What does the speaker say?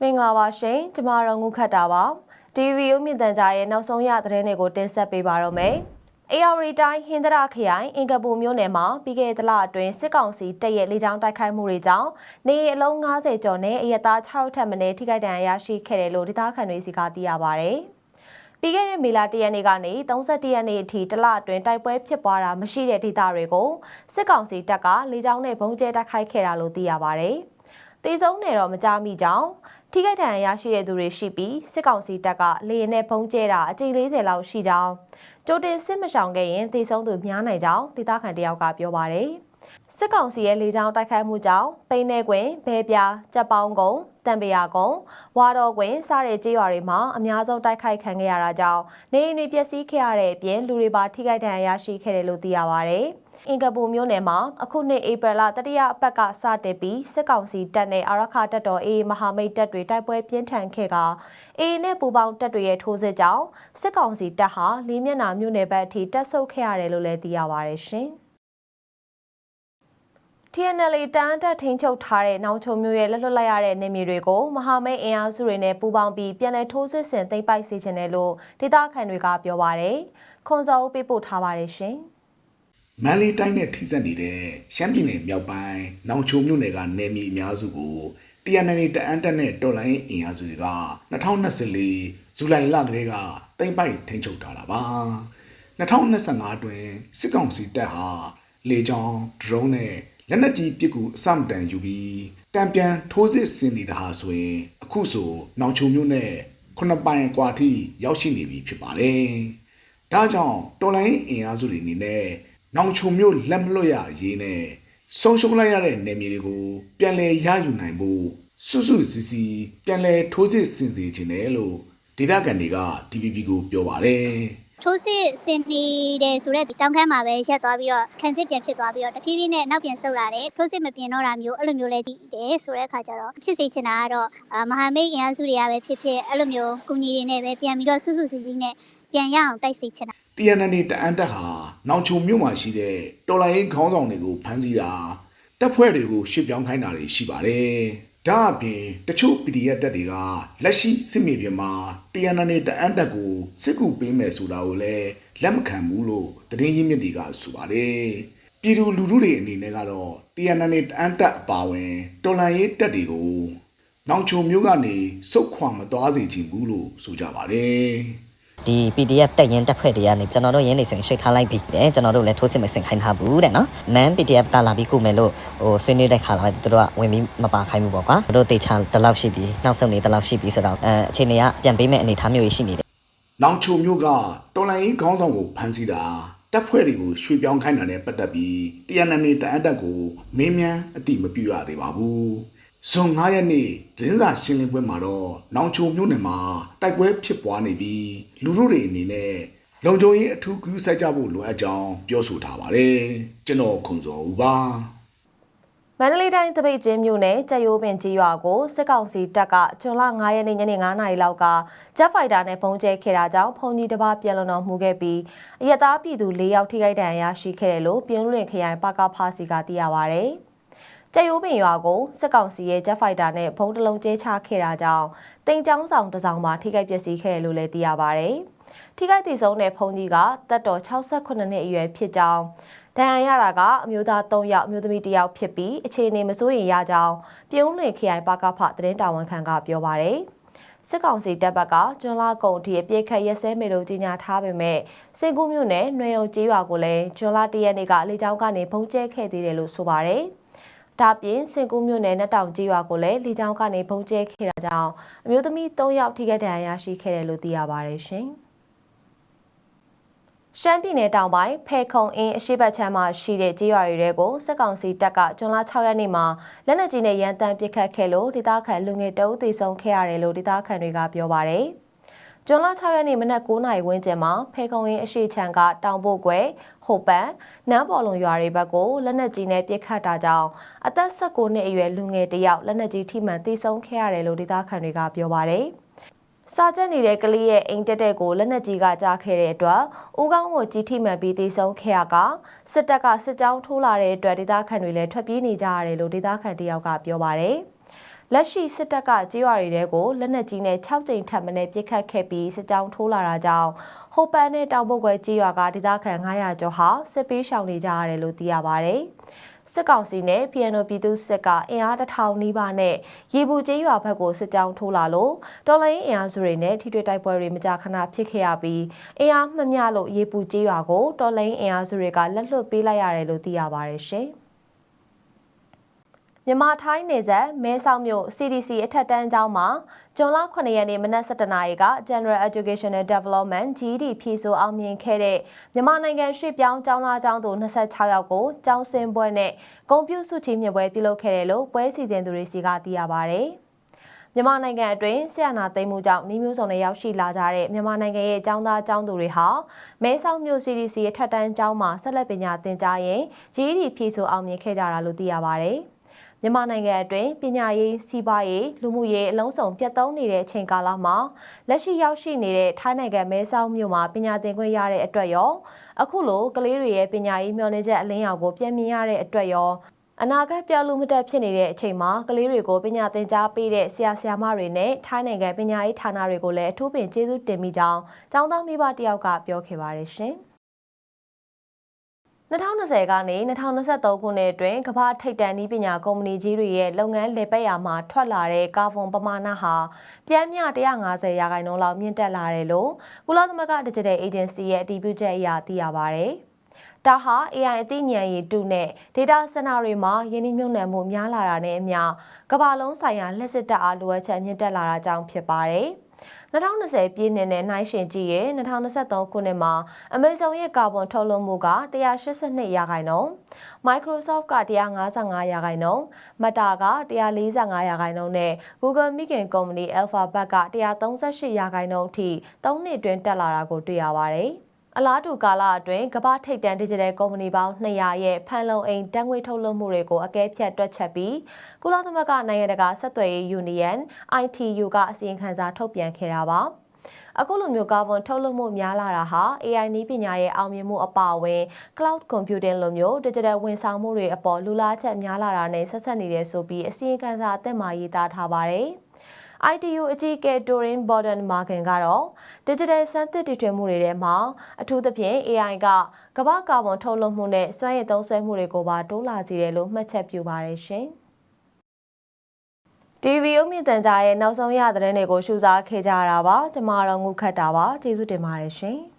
မင်္ဂလာပါရှင်ကျမတို့ငုခတ်တာပါ TV ရုပ်မြင့်တန်ကြားရဲ့နောက်ဆုံးရသတင်းတွေကိုတင်ဆက်ပေးပါတော့မယ်။ AR တိုင်းဟင်္ဒရာခရိုင်အင်ကပူမြို့နယ်မှာပြီးခဲ့တဲ့လအတွင်းစစ်ကောင်စီတပ်ရဲ့လေကြောင်းတိုက်ခိုက်မှုတွေကြောင့်နေအိမ်အလုံး90ကျော်နဲ့အရသား6ထပ်မံထိခိုက်ဒဏ်ရာရရှိခဲ့တယ်လို့ဒေသခံတွေစီကသိရပါဗျ။ ပြီးခဲ့တဲ့မေလ၁ရက်နေ့ကနေ31ရက်နေ့အထိတလအတွင်းတိုက်ပွဲဖြစ်ပွားတာမရှိတဲ့ဒေသတွေကိုစစ်ကောင်စီတပ်ကလေကြောင်းနဲ့ဘုံကျဲတိုက်ခိုက်ခဲ့တာလို့သိရပါဗျ။တေဆုံးနေတော့မကြမိကြောင်းထိခိုက်ဒဏ်ရာရရှိတဲ့သူတွေရှိပြီးစစ်ကောင်စီတပ်ကလေရင်နဲ့ဖုံးကျဲတာအကြိမ်40လောက်ရှိကြောင်းကြိုတင်စစ်မရှောင်ခဲ့ရင်တေဆုံးသူများနိုင်ကြောင်းဒေသခံတယောက်ကပြောပါတယ် စစ်ကောင်စီရဲ့လေကြောင်းတိုက်ခိုက်မှုကြောင့်ပိန်းနေကွင်ဘဲပြားကြက်ပေါင်းကုန်းတံပရာကုန်းဝါတော်ကွင်စတဲ့ကြေးရွာတွေမှာအများဆုံးတိုက်ခိုက်ခံခဲ့ရတာကြောင့်နေအိမ်တွေပျက်စီးခဲ့ရတဲ့အပြင်လူတွေပါထိခိုက်ဒဏ်ရာရရှိခဲ့တယ်လို့သိရပါဗျ။အင်ကပူမြို့နယ်မှာအခုနှစ်ဧပြီလတတိယအပတ်ကစတင်ပြီးစစ်ကောင်စီတပ်နဲ့အာရခတပ်တော်အေးမဟာမိတ်တပ်တွေတိုက်ပွဲပြင်းထန်ခဲ့ကအေးနဲ့ပူပေါင်းတပ်တွေရဲ့ထိုးစစ်ကြောင့်စစ်ကောင်စီတပ်ဟာလေးမျက်နှာမြို့နယ်ဘက်အထိတပ်ဆုတ်ခဲ့ရတယ်လို့လည်းသိရပါဗျရှင်။ TNL တန်းတက်ထိန်ချုပ်ထားတဲ့နောင်ချုံမျိုးရဲ့လွတ်လွတ်လိုက်ရတဲ့နေမြေတွေကိုမဟာမိတ်အင်အားစုတွေနဲ့ပူးပေါင်းပြီးပြန်လည်ထိုးစစ်ဆင်သိမ်းပိုက်စေချင်တယ်လို့ဒေသခံတွေကပြောပါတယ်။ခွန်စောဦးပေးပို့ထားပါတယ်ရှင်။မန္တလေးတိုင်းနဲ့ထိစပ်နေတဲ့ရှမ်းပြည်နယ်မြောက်ပိုင်းနောင်ချိုမြို့နယ်ကနေမြေအများစုကိုတရနနေတအန်တက်နဲ့တော်လိုင်းအင်အားစုတွေက2024ဇူလိုင်လကလေးကတိမ့်ပိုက်ထိန်းချုပ်ထားတာပါ2025အတွင်းစစ်ကောင်စီတပ်ဟာလေကြောင်းဒရုန်းနဲ့ လက်နက်ကြီးပစ်ကူအစမတန်ယူပြီးတံပြန်ထိုးစစ်ဆင်နေတာဟာဆိုရင် အခုဆိုနောင်ချိုမြို့နဲ့ခုနှစ်ပိုင်ကွာထိရောက်ရှိနေပြီဖြစ်ပါတယ်ဒါကြောင့်တော်လိုင်းအင်အားစုတွေအနေနဲ့နောင်ချုံမျိုးလက်မလွတ်ရရေးနဲ့ဆုံးရှုံးလိုက်ရတဲ့နယ်မြေတွေကိုပြန်လည်ရယူနိုင်ဖို့စွစွစီစီပြန်လည်ထိုးစစ်ဆင်စေခြင်းတယ်လို့ဒေတာကန်တွေက DPP ကိုပြောပါတယ် ထိုးစစ်စင်နေတယ်ဆိုတော့တောင်ခမ်းမှာပဲရက်သွားပြီးတော့ခံစစ်ပြန်ဖြစ်သွားပြီးတော့တဖြည်းဖြည်းနဲ့နောက်ပြန်ဆုတ်လာတယ်ထိုးစစ်မပြင်တော့တာမျိုးအဲ့လိုမျိုးလဲကြည့်တယ်ဆိုတဲ့အခါကျတော့ဖြစ်စေချင်တာကတော့အာမဟာမိတ်အင်အားစုတွေကပဲဖြစ်ဖြစ်အဲ့လိုမျိုးကုညီတွေနဲ့ပဲပြန်ပြီးတော့စွစွစီစီနဲ့ပြန်ရအောင်တိုက်စေချင်တာတရနနေတအန်တက်ဟာနောင်ချုံမြို့မှာရှိတဲ့တော်လိုင်းခေါင်းဆောင်တွေကိုဖမ်းဆီးတာတပ်ဖွဲ့တွေကိုရှစ်ပြောင်းခိုင်းတာတွေရှိပါတယ်။ ဒါအပြင်တချို့ PDF တပ်တွေကလက်ရှိစစ်မြေပြင်မှာတရနနေတအန်တက်ကိုစစ်ကူပေးမယ်ဆိုတာကိုလည်းလက်မခံဘူးလို့သတင်းရင်းမြစ်တွေကဆိုပါတယ်။ပြည်သူလူထုတွေအနေနဲ့ကတော့တရနနေတအန်တက်အပါဝင်တော်လိုင်းရေးတပ်တွေကိုနောင်ချုံမျိုးကနေစုတ်ခွာမသွားစေချင်ဘူးလို့ဆိုကြပါတယ်။ ဒီ PDF တက်ရင်တက်ဖွဲ့တွေကနေကျွန်တော်တို့ရင်းနေဆိုရင်ရွှေ့ထားလိုက်ပြီတဲ့ကျွန်တော်တို့လည်းထိုးစစ်မဆင်ခိုင်းထားဘူးတဲ့နော် man PDF ကလာပြီးကုမယ်လို့ဟိုဆွေးနွေးတဲ့ခါလာပဲသူတို့ကဝင်ပြီးမပါခိုင်းဘူးပေါ့ကွာသူတို့တေချာတလောက်ရှိပြီနောက်ဆုံးနေတလောက်ရှိပြီဆိုတော့အဲအခြေအနေကပြန်ပေးမဲ့အနေအထားမျိုးရှိနေတယ်နောင်ချိုမျိုးကတော်လိုင်းရေးခေါင်းဆောင်ကိုဖမ်းဆီးတာတပ်ဖွဲ့တွေကိုရွှေ့ပြောင်းခိုင်းတာနဲ့ပတ်သက်ပြီးတရနနေတအန်တက်ကိုမင်းမြန်အတိမပြုရသေးပါဘူး။ ဇွန်9ရက်နေ့ဒင်းစာရှင်းလင်းပွဲမှာတော့နောင်ချိုမျိုးနယ်မှာတိုက်ပွဲဖြစ်ပွားနေပြီးလူထုတွေအနေနဲ့လုံခြုံရေးအထူးကူးစိုက်ကြဖို့လိုအပ်ကြောင်းပြောဆိုထားပါတယ်။ကျွန်တော်ခွန်စောဦးပါ။မန္တလေးတိုင်းတပိတ်ချင်းမြို့နယ်ကြက်ရိုးပင်ကြီးရွာကိုစစ်ကောင်စီတပ်ကကျွန်းလ9ရက်နေ့ညနေ9နာရီလောက်ကဂျက်ဖိုက်တာနဲ့ပုံကျဲခဲ့တာကြောင့်ဖုန်ကြီးတစ်ပါးပြန်လုံတော်မူခဲ့ပြီးအရသားပြည်သူ၄ယောက်ထိခိုက်ဒဏ်ရာရရှိခဲ့တယ်လို့ပြင်းလွင်ခရိုင်ပကဖာစီကသိရပါဗျ။ ကြက်ရိုးပင်ရွာကိုစစ်ကောင်စီရဲ့ဂျက်ဖိုက်တာနဲ့ဘုံတလုံးကျဲချခဲ့တာကြောင့်တင်ချောင်းဆောင်တစ်စောင်မှာထိခိုက်ပျက်စီးခဲ့တယ်လို့လည်းသိရပါဗျ။ထိခိုက်တည်ဆုံးတဲ့ဖုန်ကြီးကတက်တော်68နှစ်အရွယ်ဖြစ်ကြောင်းဒဏ်ရာရတာကအမျိုးသား3ယောက်အမျိုးသမီး1ယောက်ဖြစ်ပြီးအခြေအနေမစိုးရိမ်ရကြောင်းပြုံးလွင်ခရိုင်ပကဖသတင်းတာဝန်ခံကပြောပါရယ်စစ်ကောင်စီတပ်ဘက်ကကျွန်းလာကုန်းအထိအပြစ်ခတ်ရက်စဲမယ်လို့ကြေညာထားပေမဲ့စင်ကူးမြို့နယ်နှွေုံကျေးရွာကိုလည်းကျွန်းလာတရက်နေ့ကလေကြောင်းကနေဖုံးကျဲခဲ့သေးတယ်လို့ဆိုပါရယ် ဒါပြင်စင်ကူးမြို့နယ်နဲ့တောင်ကြီးရွာကိုလည်းလေကြောင်းကနေဖုံးကျဲခဲ့တာကြောင့်အမျိုးသမီး3ယောက်ထိခိုက်ဒဏ်ရာရရှိခဲ့တယ်လို့သိရပါတယ်ရှင်။ရှမ်းပြည်နယ်တောင်ပိုင်းဖဲခုံအင်းအရှိတ်ချမ်းမှာရှိတဲ့ကြေးရွာတွေကိုစစ်ကောင်စီတပ်ကကျွန်းလ6ရက်နေ့မှာလက်နက်ကြီးနဲ့ရန်တမ်းပစ်ခတ်ခဲ့လို့ဒေသခံလူငယ်တအုပ်သေဆုံးခဲ့ရတယ်လို့ဒေသခံတွေကပြောပါတယ်။ ကျွန်းလ6ရက်နေ့မနက်9:00နာရီဝန်းကျင်မှာဖဲခုံအင်းအရှိတ်ချမ်းကတောင်ပုတ်ကွယ်ဟိုပန်နန်းပေါ်လုံရွာတွေဘက်ကိုလက်နက်ကြီးနဲ့ပစ်ခတ်တာကြောင့်အသက်19နှစ်အရွယ်လူငယ်တယောက်လက်နက်ကြီးထိမှန်သေဆုံးခဲ့ရတယ်လို့ဒေသခံတွေကပြောပါတယ်။စာကျက်နေတဲ့ကလေးရဲ့အိမ်တက်တဲ့ကိုလက်နက်ကြီးကကြားခဲ့တဲ့အတွက်ဦးကောင်းကိုကြီးထိမှန်ပြီးတေဆုံးခဲ့ရကစစ်တပ်ကစစ်ကြောင်းထိုးလာတဲ့အတွက်ဒေသခံတွေလည်းထွက်ပြေးနေကြရတယ်လို့ဒေသခံတယောက်ကပြောပါတယ်။ လက်ရှိစစ်တပ်ကကြေးရွာတွေတဲကိုလက်နက်ကြီးနဲ့6ကြိမ်ထပ်မံပစ်ခတ်ခဲ့ပြီးစစ်ကြောင်းထိုးလာတာကြောင့်ဟိုပန်နဲ့တောင်ပုတ်ကွယ်ကြေးရွာကဒေသခံ900ကျော်ဟာစစ်ပေးရှောင်နေကြရတယ်လို့သိရပါတယ်။စစ်ကောင်စီနဲ့ PNO ပြည်သူစစ်ကအင်အားတစ်ထောင်နီးပါးနဲ့ရေဘူးကျေးရွာဘက်ကိုစစ်ကြောင်းထိုးလာလို့တော်လိုင်းအင်အားစုတွေနဲ့ထိတွေ့တိုက်ပွဲတွေမကြာခဏဖြစ်ခဲ့ရပြီးအင်အားမမျှလို့ရေဘူးကျေးရွာကိုတော်လိုင်းအင်အားစုတွေကလက်လွတ်ပေးလိုက်ရတယ်လို့သိရပါတယ်ရှင်။ မြန်မာထိုင်းနေဆက်မဲဆောက်မြို့ CDC အထက်တန်းကျောင်းမှာဇွန်လ9ရက်နေ့မနက်7:00နာရီက General Educational Development GED ဖြည့်ဆို့အောင်မြင်ခဲ့တဲ့မြန်မာနိုင်ငံရွှေ့ပြောင်းကျောင်းသားကျောင်းသူ26ယောက်ကိုကျောင်းဆင်းပွဲနဲ့ဂုဏ်ပြုစုချီးမြှင့်ပွဲပြုလုပ်ခဲ့တယ်လို့ပွဲစီစဉ်သူတွေစီကသိရပါဗျ။မြန်မာနိုင်ငံအတွင်းဆရာနာသိမ်းမှုကြောင့်နှီးမျိုးစုံနဲ့ရောက်ရှိလာကြတဲ့မြန်မာနိုင်ငံရဲ့ចောင်းသားចောင်းသူတွေဟာမဲဆောက်မြို့ CDC အထက်တန်းကျောင်းမှာဆက်လက်ပညာသင်ကြားရင်း GED ဖြည့်ဆို့အောင်မြင်ခဲ့ကြတာလို့သိရပါဗျ။ မြန်မာနိုင်ငံအတွင်းပညာရေးစီးပွားရေးလူမှုရေးအလုံးစုံပြတ်သုံးနေတဲ့အချိန်ကာလမှာလက်ရှိရောက်ရှိနေတဲ့ထိုင်းနိုင်ငံမဲဆောက်မြို့မှာပညာသင်ခွင့်ရတဲ့အတွက်ရောအခုလိုကလေးတွေရဲ့ပညာရေးမျှော်လင့်ချက်အလင်းရောင်ကိုပြန်မြင်ရတဲ့အတွက်ရောအနာဂတ်ပြောင်းလို့မတက်ဖြစ်နေတဲ့အချိန်မှာကလေးတွေကိုပညာသင်ကြားပေးတဲ့ဆရာဆရာမတွေနဲ့ထိုင်းနိုင်ငံပညာရေးဌာနတွေကိုလည်းအထူးပင်ကျေးဇူးတင်မိကြောင်းကျောင်းသားမိဘတယောက်ကပြောခဲ့ပါတယ်ရှင်။ 2020ကနေ2023ခုနှစ်အတွင်းကမ္ဘာထိပ်တန်းနည်းပညာကုမ္ပဏီကြီးတွေရဲ့လုပ်ငန်းလည်ပတ်ရာမှာထွက်လာတဲ့ကာဗွန်ပမာဏဟာပြန်မျှ150ရာခိုင်နှုန်းလောက်မြင့်တက်လာတယ်လို့ကုလသမဂ္ဂ Digital Agency ရဲ့အတည်ပြုချက်အရသိရပါဗျ။ဒါဟာ AI အသိဉာဏ်ရည်တုနဲ့ data center တွေမှာယင်းနှိမ့်မြုံနယ်မှုများလာတာနဲ့အမျှကမ္ဘာလုံးဆိုင်ရာလက်စစ်တပ်အားလိုအပ်ချက်မြင့်တက်လာတာကြောင့်ဖြစ်ပါတယ်။ 2020ပြည့်နှစ်နဲ့နှိုင်းယှဉ်ကြည့်ရင်2023ခုနှစ်မှာ Amazon ရဲ့ကာဗွန်ထုတ်လွှတ်မှုက182ရာခိုင်နှုန်း Microsoft က155ရာခိုင်နှုန်း Meta က145ရာခိုင်နှုန်းနဲ့ Google မိခင်ကုမ္ပဏီ Alphabet က138ရာခိုင်နှုန်းအထိ၃နှစ်အတွင်းတက်လာတာကိုတွေ့ရပါတယ်။ အလားတူကာလအတွင်းကမ္ဘာထိပ်တန်း digital ကုမ္ပဏီပေါင်း200ရဲ့ဖန်လုံအိမ်တန်ငွေထုတ်လွှတ်မှုတွေကိုအကဲဖြတ်တွက်ချက်ပြီးကုလသမဂ္ဂနိုင်ငံတကာဆက်သွယ်ရေး Union ITU ကအစီရင်ခံစာထုတ်ပြန်ခဲ့တာပါအခုလိုမျိုးကာဗွန်ထုတ်လွှတ်မှုများလာတာဟာ AI နည်းပညာရဲ့အောင်မြင်မှုအပါအဝင် cloud computing လိုမျိုး digital ဝန်ဆောင်မှုတွေအပေါ်လူလားချက်များလာတာနဲ့ဆက်ဆက်နေတယ်ဆိုပြီးအစီရင်ခံစာအသစ်မှာရေးသားထားပါတယ်။ ITU အကြီးအကဲ Dorin Borden Markin ကတော့ digital စမ်းသစ်တည်ထွင်မှုတွေထဲမှာအထူးသဖြင့် AI ကကမ္ဘာကာဗွန်ထုတ်လွှတ်မှုနဲ့စွမ်းရည်သုံးစွဲမှုတွေကိုပါတိုးလာစေတယ်လို့မှတ်ချက်ပြုပါတယ်ရှင်။ TV အုံမြင့်တန်ကြားရဲ့နောက်ဆုံးရသတင်းတွေကိုရှုစားခဲ့ကြရတာပါ ကျမတို့ငုခတ်တာပါကျေးဇူးတင်ပါတယ်ရှင်။